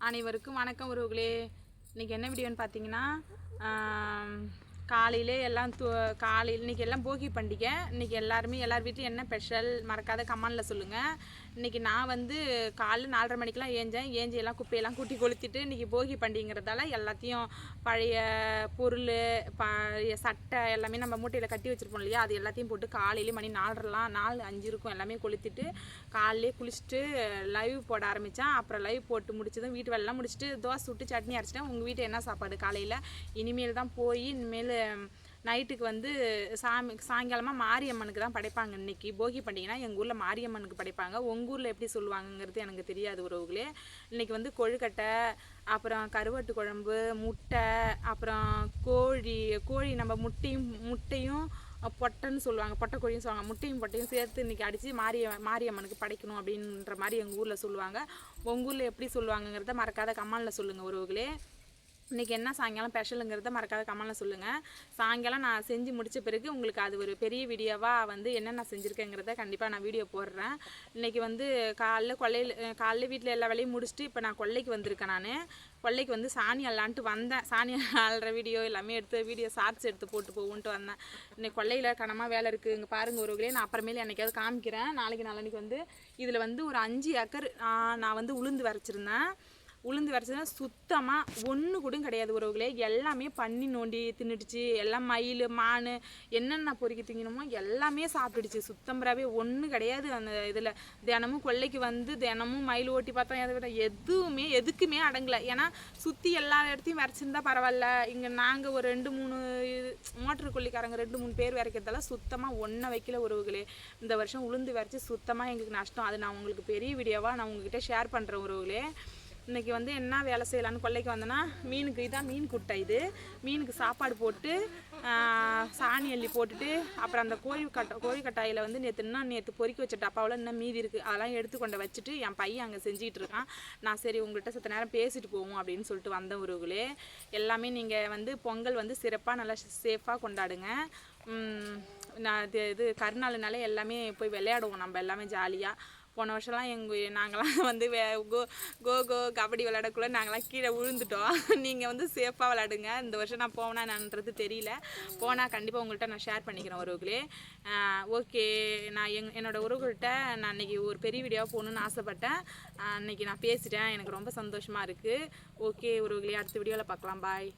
அனைவருக்கும் வணக்கம் உறவுகளே. இன்றைக்கி என்ன வீடியோன்னு பார்த்தீங்கன்னா காலையிலே எல்லாம் து காலையில் இன்றைக்கி எல்லாம் போகி பண்டிகை. இன்றைக்கி எல்லாருமே எல்லார் வீட்லையும் என்ன ஸ்பெஷல் மறக்காத கமானில் சொல்லுங்கள் இன்றைக்கி நான் வந்து காலைல நாலரை மணிக்கெலாம் ஏஞ்சேன். ஏஞ்சி எல்லாம் குப்பையெல்லாம் கூட்டி கொளுத்திட்டு இன்றைக்கி போகி பண்டிகைங்கிறதால எல்லாத்தையும் பழைய பொருள் பழைய சட்டை எல்லாமே நம்ம மூட்டையில் கட்டி வச்சுருப்போம் இல்லையா? அது எல்லாத்தையும் போட்டு காலையிலே மணி நாலரைலாம் நாலு அஞ்சு இருக்கும் எல்லாமே கொளுத்திட்டு காலையிலே குளிச்சுட்டு லைவ் போட ஆரம்பித்தேன் அப்புறம் லைவ் போட்டு முடிச்சதும் வீட்டு வேலைலாம் முடிச்சுட்டு தோசை சுட்டு சட்னி அரைச்சிட்டேன். உங்கள் வீட்டு என்ன சாப்பாடு காலையில்? இனிமேல் தான் போய் இனிமேல் நைட்டுக்கு வந்து சாமி சாயங்காலமாக மாரியம்மனுக்கு தான் படைப்பாங்க இன்னைக்கு. போகி பண்டிகைனா எங்கள் ஊரில் மாரியம்மனுக்கு படைப்பாங்க. உங்கள் ஊரில் எப்படி சொல்லுவாங்கங்கிறது எனக்கு தெரியாது உறவுகளே. இன்றைக்கி வந்து கொழுக்கட்டை அப்புறம் கருவாட்டு குழம்பு முட்டை அப்புறம் கோழி கோழி நம்ம முட்டையும் முட்டையும் பொட்டைன்னு சொல்லுவாங்க. பொட்டைக்கோழியும் சொல்லுவாங்க. முட்டையும் பொட்டையும் சேர்த்து இன்றைக்கி அடித்து மாரிய மாரியம்மனுக்கு படைக்கணும் அப்படின்ற மாதிரி எங்கள் ஊரில் சொல்லுவாங்க. உங்கள் ஊரில் எப்படி சொல்லுவாங்கங்கிறத மறக்காத கமாலில் சொல்லுங்கள் உறவுகளே. இன்றைக்கி என்ன? சாயங்காலம் ஸ்பெஷலுங்கிறத மறக்காத கமெண்டில் சொல்லுங்கள் சாயங்காலம் நான் செஞ்சு முடித்த பிறகு உங்களுக்கு அது ஒரு பெரிய வீடியோவாக வந்து என்னென்ன செஞ்சுருக்கேங்கிறத கண்டிப்பாக நான் வீடியோ போடுறேன். இன்றைக்கி வந்து காலைல கொல்லையில் காலைல வீட்டில் எல்லா வேலையும் முடிச்சுட்டு இப்போ நான் கொல்லைக்கு வந்திருக்கேன் நான். கொல்லைக்கு வந்து சாணி அல்லான்ட்டு வந்தேன். சாணி அல்ற வீடியோ எல்லாமே எடுத்து வீடியோ ஷார்ட்ஸ் எடுத்து போட்டு போகுன்ட்டு வந்தேன். இன்னைக்கு கொள்ளையில் கனமாக வேலை இருக்குது இங்கே பாருங்கள் ஒருவர்களே நான் அப்புறமேல என்னைக்காவது காமிக்கிறேன். நாளைக்கு நாளைக்கு வந்து இதில் வந்து ஒரு அஞ்சு ஏக்கர் நான் வந்து உளுந்து வரைச்சிருந்தேன். உளுந்து வரைச்சதுனா சுத்தமாக ஒன்று கூட கிடையாது உறவுகளே. எல்லாமே பண்ணி நோண்டி தின்னுடுச்சு. எல்லாம் மயில் மான் என்னென்ன பொறுக்கி திங்கணுமோ எல்லாமே சாப்பிட்டுடுச்சு. சுத்தம்பராகவே ஒன்றும் கிடையாது அந்த இதில். தினமும் கொல்லைக்கு வந்து தினமும் மயில் ஓட்டி பார்த்தோம் எதை விட எதுவுமே எதுக்குமே அடங்கலை. ஏன்னா சுற்றி எல்லா இடத்தையும் வரைச்சிருந்தா பரவாயில்ல. இங்கே நாங்கள் ஒரு ரெண்டு மூணு இது மோட்டர் கொல்லிக்காரங்க ரெண்டு மூணு பேர் வரைக்கிறதால சுத்தமாக ஒன்றை வைக்கல உறவுகளே. இந்த வருஷம் உளுந்து வரைச்சி சுத்தமாக எங்களுக்கு நஷ்டம். அது நான் உங்களுக்கு பெரிய வீடியோவாக நான் உங்ககிட்ட ஷேர் பண்ணுறேன் உறவுகளே. இன்னைக்கு வந்து என்ன வேலை செய்யலான்னு கொல்லைக்கு வந்தேன்னா மீனுக்கு இதான் மீன் குட்டை இது. மீனுக்கு சாப்பாடு போட்டு சாணி அள்ளி போட்டுட்டு அப்புறம் அந்த கோழி கட்டை கோழி கட்டாயில் வந்து நேற்று இன்னும் நேற்று பொறுக்கி வச்ச டப்பாவில் இன்னும் மீதி இருக்குது அதெல்லாம் எடுத்து கொண்டு வச்சுட்டு என் பையன் அங்கே செஞ்சுக்கிட்டு இருக்கான். நான் சரி உங்கள்கிட்ட சத்த நேரம் பேசிட்டு போவோம் அப்படின்னு சொல்லிட்டு வந்த உறவுகளே எல்லாமே நீங்கள் வந்து பொங்கல் வந்து சிறப்பாக நல்லா சேஃபாக கொண்டாடுங்க. நான் இது இது கருநாள்னாலே எல்லாமே போய் விளையாடுவோம் நம்ம எல்லாமே ஜாலியாக போன வருஷம்லாம் எங்கள் நாங்களாம் வந்து வே கோ கோ கோ கபடி விளையாடக்குள்ள நாங்களாம் கீழே விழுந்துட்டோம். நீங்கள் வந்து சேஃபாக விளையாடுங்க. இந்த வருஷம் நான் போவேனா என்னன்றது தெரியல. போனால் கண்டிப்பாக உங்கள்கிட்ட நான் ஷேர் பண்ணிக்கிறேன் உறவுகளே ஓகே நான் எங் என்னோடய உறவுகள்கிட்ட நான் இன்றைக்கி ஒரு பெரிய வீடியோவாக போகணுன்னு ஆசைப்பட்டேன். ஆஹ் நான் பேசிட்டேன். எனக்கு ரொம்ப சந்தோஷமாக இருக்குது ஓகே உறவுகளே அடுத்த வீடியோவில் பார்க்கலாம். பாய்